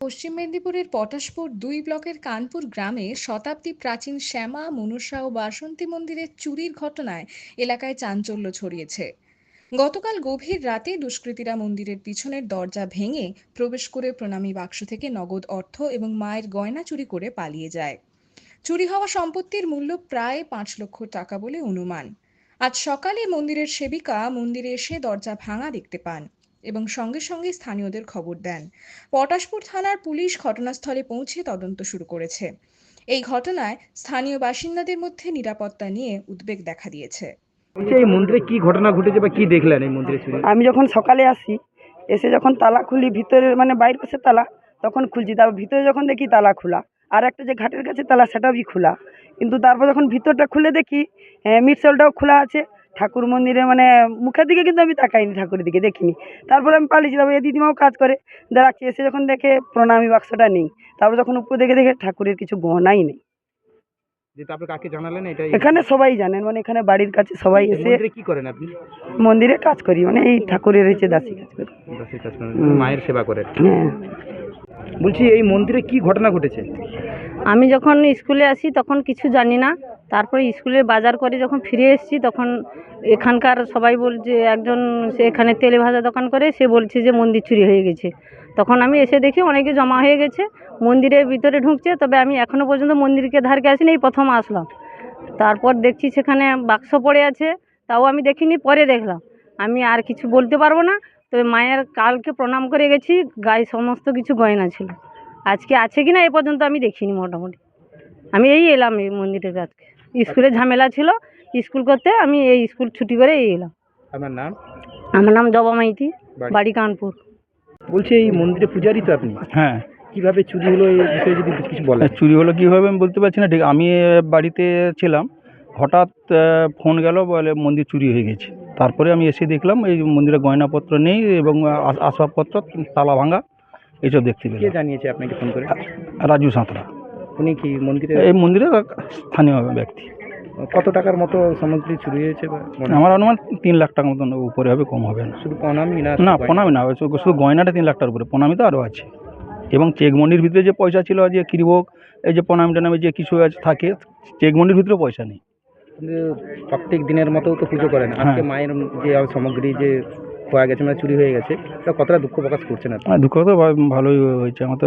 পশ্চিম মেদিনীপুরের পটাশপুর দুই ব্লকের কানপুর গ্রামে শতাব্দী প্রাচীন শ্যামা মনসা ও বাসন্তী মন্দিরের চুরির ঘটনায় এলাকায় চাঞ্চল্য ছড়িয়েছে। গতকাল গভীর রাতে দুষ্কৃতীরা মন্দিরের পিছনের দরজা ভেঙে প্রবেশ করে প্রণামী বাক্স থেকে নগদ অর্থ এবং মায়ের গয়না চুরি করে পালিয়ে যায়। চুরি হওয়া সম্পত্তির মূল্য প্রায় পাঁচ লক্ষ টাকা বলে অনুমান। আজ সকালে মন্দিরের সেবিকা মন্দিরে এসে দরজা ভাঙা দেখতে পান। এবং সঙ্গে সঙ্গে স্থানীয়দের খবর দেন। পটাশপুর থানার পুলিশ ঘটনাস্থলে পৌঁছে তদন্ত শুরু করেছে। এই ঘটনায় স্থানীয় বাসিন্দাদের মধ্যে নিরাপত্তা নিয়ে উদ্বেগ দেখা দিয়েছে। এই মন্দিরে কি ঘটনা ঘটেছে বা কি দেখলেন এই মন্দিরে আমি যখন সকালে আসি এসে যখন তালা খুলি ভিতরে মানে বাইরে পাশে তালা তখন খুলছি। তারপর ভিতরে যখন দেখি তালা খোলা আর একটা যে ঘাটের কাছে তালা সেটাও খোলা। কিন্তু তারপর যখন ভিতরটা খুলে দেখি মিটসেলটাও খোলা আছে ঠাকুর মন্দিরে মানে মুখের দিকে কিন্তু আমি তাকাইনি ঠাকুরের দিকে দেখিনি। তারপর আমি পালিয়েছি তারপর এই দিদিমাও কাজ করে। দাঁড়াচ্ছি এসে যখন দেখে প্রণামী বাক্সটা নেই তারপর যখন উপর দেখে দেখে ঠাকুরের কিছু গহনাই নেই। এখানে সবাই জানেন মানে এখানে বাড়ির কাছে সবাই এসে মন্দিরে কি করেন আপনি? মন্দিরে কাজ করি মানে এই ঠাকুরের হচ্ছে দাসী কাজ করি। মায়ের সেবা করে হ্যাঁ। বলছি এই মন্দিরে কি ঘটনা ঘটেছে? আমি যখন স্কুলে আসি তখন কিছু জানি না। তারপরে স্কুলে বাজার করে যখন ফিরে এসেছি তখন এখানকার সবাই বলছে একজন সে এখানে তেলে ভাজা দোকান করে, সে বলছে যে মন্দির চুরি হয়ে গেছে। তখন আমি এসে দেখি অনেকে জমা হয়ে গেছে, মন্দিরের ভিতরে ঢুকছে, তবে আমি এখনও পর্যন্ত মন্দিরকে ধারকে আসিনি, এই প্রথম আসলাম। তারপর দেখছি সেখানে বাক্স পড়ে আছে, তাও আমি দেখিনি, পরে দেখলাম। আমি আর কিছু বলতে পারব না, তবে মায়ের কালকে প্রণাম করে গেছি, গায়ে সমস্ত কিছু গয়না ছিল। আজকে আছে কি না এ পর্যন্ত আমি দেখিনি মোটামুটি। আমি এই এলাম এই মন্দিরের কাছকে স্কুলে ঝামেলা ছিল স্কুল করতে আমি এই স্কুল ছুটি করে এই এলাম। আমার নাম? আমার নাম জবা মাইতি বাড়ি? কানপুর। বলছি এই মন্দিরে পূজারি তো আপনি? হ্যাঁ। কীভাবে চুরি হলো এই বিষয়ে যদি কিছু বলেন। চুরি হলো কীভাবে আমি বলতে পারছি না ঠিক আমি বাড়িতে ছিলাম হঠাৎ ফোন গেল বলে মন্দির চুরি হয়ে গেছে। তারপরে আমি এসে দেখলাম এই মন্দিরে গয়নাপত্র নেই এবং আস- আসবাবপত্র তালা ভাঙা। এইসব দেখতে কে পেলাম জানিয়েছে আপনাকে ফোন করে? রাজু সাঁতরা। উনি কি মন্দিরে? এই মন্দিরের স্থানীয় ব্যক্তি। কত টাকার মতো সামগ্রী চুরি হয়েছে আমার অনুমান তিন লাখ টাকার মতন উপরে হবে কম হবে না। শুধু প্রণামই না না প্রণামী না শুধু গয়নাটা তিন লাখ টাকার উপরে প্রণামী তো আরও আছে। এবং চেকমন্ডির ভিতরে যে পয়সা ছিল যে কিরিভোগ এই যে প্রণামী টানামী যে কিছু আছে থাকে চেকমন্ডির ভিতরে পয়সা নেই। প্রত্যেক দিনের মতো তো পুজো করেন আজকে হ্যাঁ। মায়ের যে সামগ্রী যে পাওয়া গেছে মানে চুরি হয়ে গেছে তা কতটা দুঃখ প্রকাশ করছেন আপনি? দুঃখ তো ভালোই হয়েছে আমার তো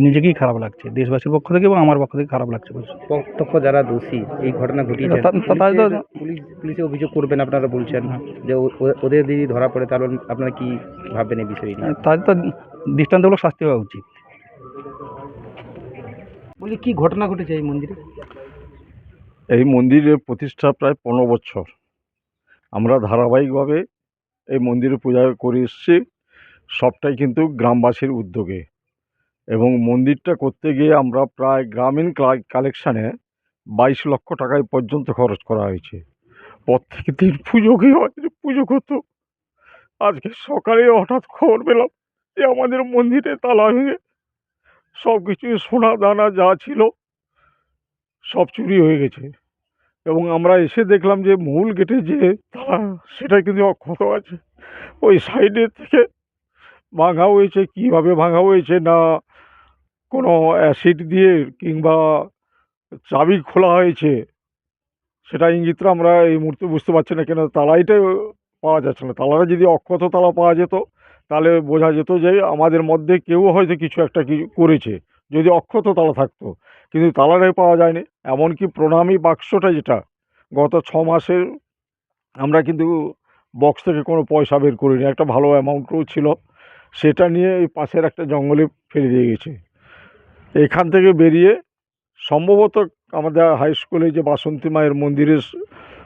নিজেকেই খারাপ লাগছে দেশবাসীর পক্ষ থেকে এবং আমার পক্ষ থেকে খারাপ লাগছে। প্রত্যক্ষ যারা দোষী এই ঘটনা ঘটিয়েছে তা- তা- তো- পুলিশ পুলিশে অভিযোগ করবেন আপনারা বলছেন হ্যাঁ। যে ও- ও- ওদের যদি ধরা পড়ে তাহলে আপনারা কি ভাববেন এই বিষয়ে নিয়ে? তাদের তো দৃষ্টান্তমূলক শাস্তি হওয়া উচিত। বলি কি ঘটনা ঘটেছে এই মন্দিরে? এই মন্দিরের প্রতিষ্ঠা প্রায় পনেরো বছর। আমরা ধারাবাহিকভাবে এই মন্দিরে পূজা করে এসেছি। সবটাই কিন্তু গ্রামবাসীর উদ্যোগে। এবং মন্দিরটা করতে গিয়ে আমরা প্রায় গ্রামীণ কালেকশানে বাইশ লক্ষ টাকায় পর্যন্ত খরচ করা হয়েছে। প্রত্যেক দিন পুজো কি হয়? পুজো করতো। আজকে সকালে হঠাৎ খবর পেলাম যে আমাদের মন্দিরে তালা ভেঙে সব কিছু সোনা দানা যা ছিল সব চুরি হয়ে গেছে। এবং আমরা এসে দেখলাম যে মূল গেটে যে তালা, সেটা কিন্তু অক্ষত আছে। ওই সাইডে থেকে ভাঙা হয়েছে, কীভাবে ভাঙা হয়েছে না কোনো অ্যাসিড দিয়ে কিংবা চাবি খোলা হয়েছে, সেটা ইঙ্গিতটা আমরা এই মুহূর্তে বুঝতে পারছি না কেন তালাইটাই পাওয়া যাচ্ছে না। তালাটা যদি অক্ষত তালা পাওয়া যেত, তাহলে বোঝা যেত যে আমাদের মধ্যে কেউ হয়তো কিছু একটা কিছু করেছে। যদি অক্ষত তালা থাকতো। কিন্তু তালাটাই পাওয়া যায়নি। এমনকি প্রণামী বাক্সটা যেটা, গত ছ মাসের আমরা কিন্তু বক্স থেকে কোনো পয়সা বের করিনি। একটা ভালো অ্যামাউন্টও ছিল। সেটা নিয়ে এই পাশের একটা জঙ্গলে ফেলে দিয়ে গেছে। এখান থেকে বেরিয়ে সম্ভবত আমাদের হাই স্কুলে যে বাসন্তী মায়ের মন্দিরের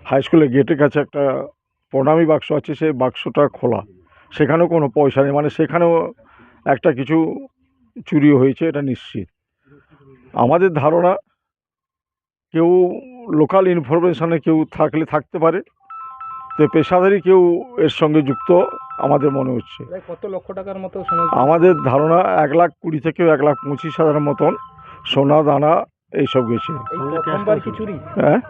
হাই স্কুলের গেটের কাছে একটা প্রণামী বাক্স আছে, সেই বাক্সটা খোলা। সেখানেও কোনো পয়সা নেই। মানে সেখানেও একটা কিছু চুরি হয়েছে এটা নিশ্চিত। আমাদের ধারণা কেউ লোকাল ইনফরমেশানে কেউ থাকলে থাকতে পারে তো পেশাদারি কেউ এর সঙ্গে যুক্ত আমাদের মনে হচ্ছে। কত লক্ষ টাকার মতো আমাদের ধারণা এক লাখ কুড়ি থেকে এক লাখ পঁচিশ হাজার মতন সোনা দানা এইসব গেছে। হ্যাঁ?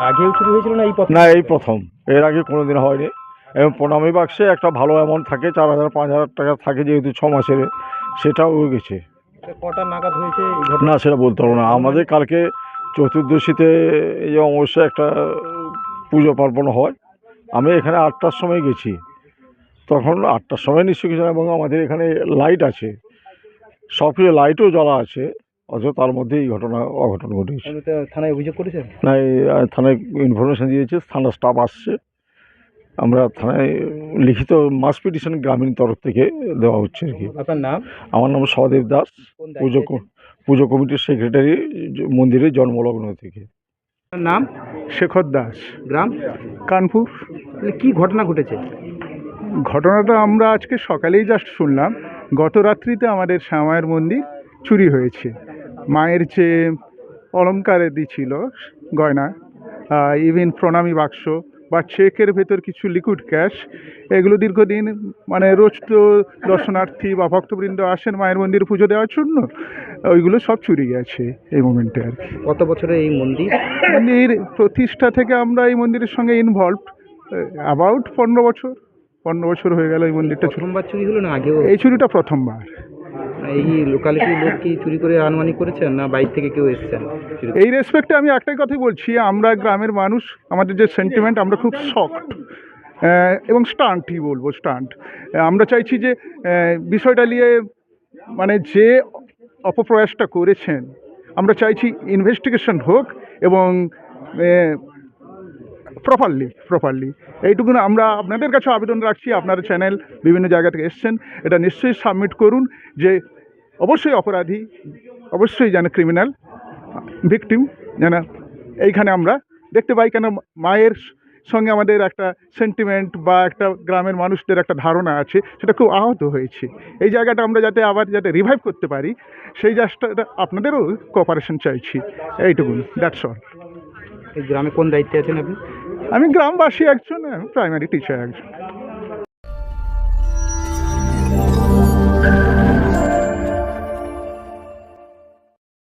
আগেও চুরি হয়েছিল না এই প্রথম? না এই প্রথম। এর আগে কোনো দিন হয়নি। এবং প্রণামী বাক্সে একটা ভালো অ্যামাউন্ট থাকে চার হাজার পাঁচ হাজার টাকা থাকে যেহেতু ছ মাসের। সেটাও হয়ে গেছে। কটা নাগাদ হয়েছে ঘটনা? না সেটা বলতে পারব না। আমাদের কালকে চতুর্দশীতে এই অমাবস্যা একটা পুজো পার্বণ হয়। আমি এখানে আটটার সময় গেছি। তখন আটটার সময় নিশ্চয়ই গেছিলাম এবং আমাদের এখানে লাইট আছে। সব কিছু লাইটও জ্বলা আছে অথচ তার মধ্যে এই ঘটনা অঘটন ঘটেছে। থানায় অভিযোগ করেছেন? না থানায় ইনফরমেশন দিয়েছে থানার স্টাফ আসছে। আমরা থানায় লিখিত মাস পিটিশন গ্রামীণ তরফ থেকে দেওয়া হচ্ছে আর কি। আপনার নাম? আমার নাম সহদেব দাস। পুজো পুজো কমিটির সেক্রেটারি মন্দিরের জন্মলগ্ন থেকে। আপনার নাম? শেখর দাস। গ্রাম? কানপুর। তাহলে কি ঘটনা ঘটেছে? ঘটনাটা আমরা আজকে সকালেই জাস্ট শুনলাম। গত রাত্রিতে আমাদের শ্যামায়ের মন্দির চুরি হয়েছে। মায়ের যে অলঙ্কারে দিছিল গয়না ইভেন প্রণামী বাক্স বা চেকের ভেতর কিছু লিকুইড ক্যাশ এগুলো দীর্ঘদিন মানে রোজ তো দর্শনার্থী বা ভক্তবৃন্দ আসেন মায়ের মন্দির পুজো দেওয়ার জন্য ওইগুলো সব চুরি গেছে এই মোমেন্টে আর কি। কত বছরের এই মন্দির? মন্দির প্রতিষ্ঠা থেকে আমরা এই মন্দিরের সঙ্গে ইনভলভ অ্যাবাউট পনেরো বছর পনেরো বছর হয়ে গেল এই মন্দিরটা প্রথমবার চুরি হলো না আগেও? এই চুরিটা প্রথমবার। এই লোকালিটির লোক কি চুরি করে আনুমানিক করেছেন না বাইরে থেকে কেউ এসেছেন? এই রেসপেক্টে আমি একটাই কথাই বলছি, আমরা গ্রামের মানুষ, আমাদের যে সেন্টিমেন্ট আমরা খুব শক্ট এবং স্টান্টই বলব স্টান্ট আমরা চাইছি যে বিষয়টা নিয়ে মানে যে অপপ্রয়াসটা করেছেন, আমরা চাইছি ইনভেস্টিগেশন হোক এবং প্রপারলি প্রপারলি এইটুকুন আমরা আপনাদের কাছে আবেদন রাখছি, আপনারা চ্যানেল বিভিন্ন জায়গা থেকে এসছেন, এটা নিশ্চয়ই সাবমিট করুন যে অবশ্যই অপরাধী অবশ্যই যেন ক্রিমিনাল ভিকটিম যেন এইখানে আমরা দেখতে পাই কেন মায়ের সঙ্গে আমাদের একটা সেন্টিমেন্ট বা একটা গ্রামের মানুষদের একটা ধারণা আছে সেটা খুব আহত হয়েছে। এই জায়গাটা আমরা যাতে আবার যাতে রিভাইভ করতে পারি সেই জাস্টটা আপনাদেরও কোঅপারেশন চাইছি। এইটুকুন দ্যাটস অল এই গ্রামে কোন দায়িত্বে আছেন আপনি? আমি গ্রামবাসী একজন প্রাইমারি টিচার একজন।